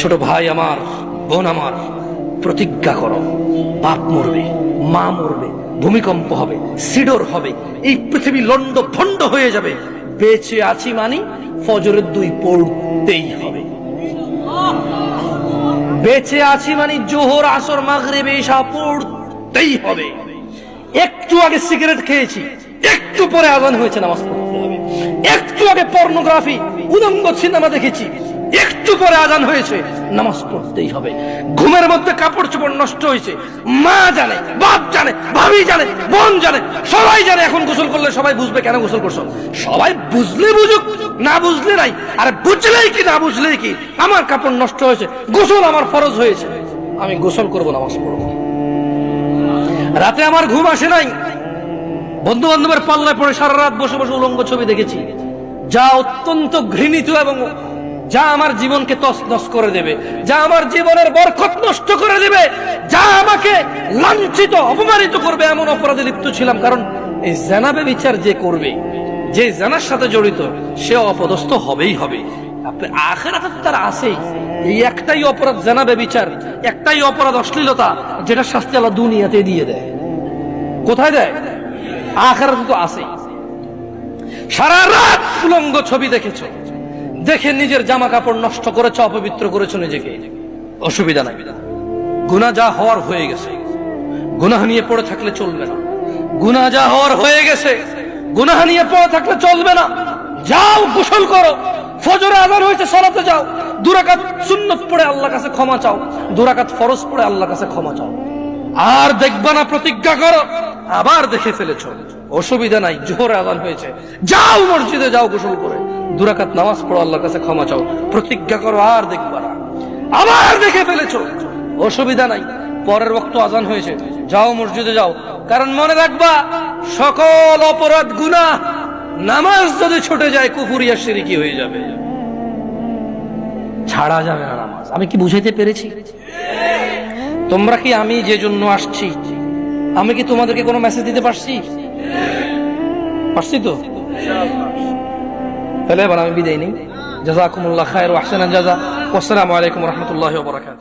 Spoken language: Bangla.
ছোট ভাই আমার, বোন আমার, প্রতিজ্ঞা করো, বাপ মরবে, মা মরবে, ভূমিকম্প হবে, সিডর হবে, এই পৃথিবী লন্ড ভন্ড হয়ে যাবে। বেঁচে আছি মানি, ফজরের দুই পড়তেই হবে। বেঁচে আছি মানে জোহর, আসর, মাগরিবে এসা পড়তেই হবে। একটু আগে সিগারেট খেয়েছি, একটু পরে আজান হয়েছে, নামাজ পড়তে হবে। একটু আগে পর্নোগ্রাফি, উদঙ্গ সিনেমা দেখেছি একটু পরে আজান হয়েছে। নামাজ পড়তেই হবে। ঘুমের মধ্যে কাপড় চোপড় নষ্ট হয়েছে। মা জানে, বাপ জানে, ভাবি জানে, বোন জানে, সবাই জানে এখন গোসল করলে সবাই বুঝবে কেন গোসল করছ। সবাই বুঝলে বুঝুক, না বুঝলে নাই। আর বুঝলেই কি, না বুঝলেই কি? আমার কাপড় নষ্ট হয়েছে, গোসল আমার ফরজ হয়েছে। আমি গোসল করব, নামাজ পড়ব। রাতে আমার ঘুম আসে নাই। বন্ধু বান্ধবের পাল্লায় পড়ে সারা রাত বসে বসে উলঙ্গ ছবি দেখেছি। যা অত্যন্ত ঘৃণিত এবং যা আমার জীবনকে তছনছ করে দেবে, যা আমার জীবনের বরকত নষ্ট করে দেবে, যা আমাকে লাঞ্ছিত, অপমানিত করবে, এমন অপরাধে লিপ্ত ছিলাম। কারণ এই জানাবে বিচার যে করবে, যে জানার সাথে জড়িত সে অপদস্থ হবেই হবে। তার আছেই। এই একটাই অপরাধ জানাবে বিচার একটাই অপরাধ অশ্লীলতা, যেটা শাস্তি দুনিয়াতে দিয়ে দেয়। কোথায় দেয়? তো আছেই। সারা রাত ছবি দেখেছ। দেখে নিজের জামা কাপড় নষ্ট করেছ, অপবিত্র করেছ নিজেকে। অসুবিধা নাই। গুণা যা হওয়ার হয়ে গেছে। গুনাহ নিয়ে পড়ে থাকলে চলবে না। গুনাহ যা হওয়ার হয়ে গেছে, গুনাহ নিয়ে পড়ে থাকলে চলবে না। যাও, গোসল করো। ফজরে আজান হয়েছে সরাতে যাও। দুরাকাত সুন্নত পড়ে আল্লাহ কাছে ক্ষমা চাও। দুরাকাত ফরজ পড়ে আল্লাহ কাছে ক্ষমা চাও। আর দেখবা না, প্রতিজ্ঞা করো। আবার দেখে ফেলেছো। অসুবিধা নাই, জোহরে আজান হয়েছে। যাও মসজিদে যাও গোসল করে। দুরাকাত নামাজ পড়ো, আল্লাহর কাছে ক্ষমা চাও। প্রতিজ্ঞা করো, আর দেখবা আবার দেখে ফেলেছো। অসুবিধা নাই। পরের বক্ত আজান হয়েছে। যাও মসজিদে যাও। কারণ মনে রাখবা, সকল অপরাধ, গুনাহ, নামাজ যদি ছুটে যায়, কুফুরিয়া সিরিকি হয়ে যাবে। ছাড়া যাবে না নামাজ। আমি কি বুঝাইতে পেরেছি? তোমরা কি আমি যে জন্য আসছি? আমি কি তোমাদেরকে কোনো মেসেজ দিতে পারছি? পারছি তো? তাহলে এবার আমি বিদায় নেই জাজাকুমুল্লাহ খায়ের ওয়াহসানান জাজা আসসালামু আলাইকুম রহমতুল্লাহ বরাকাত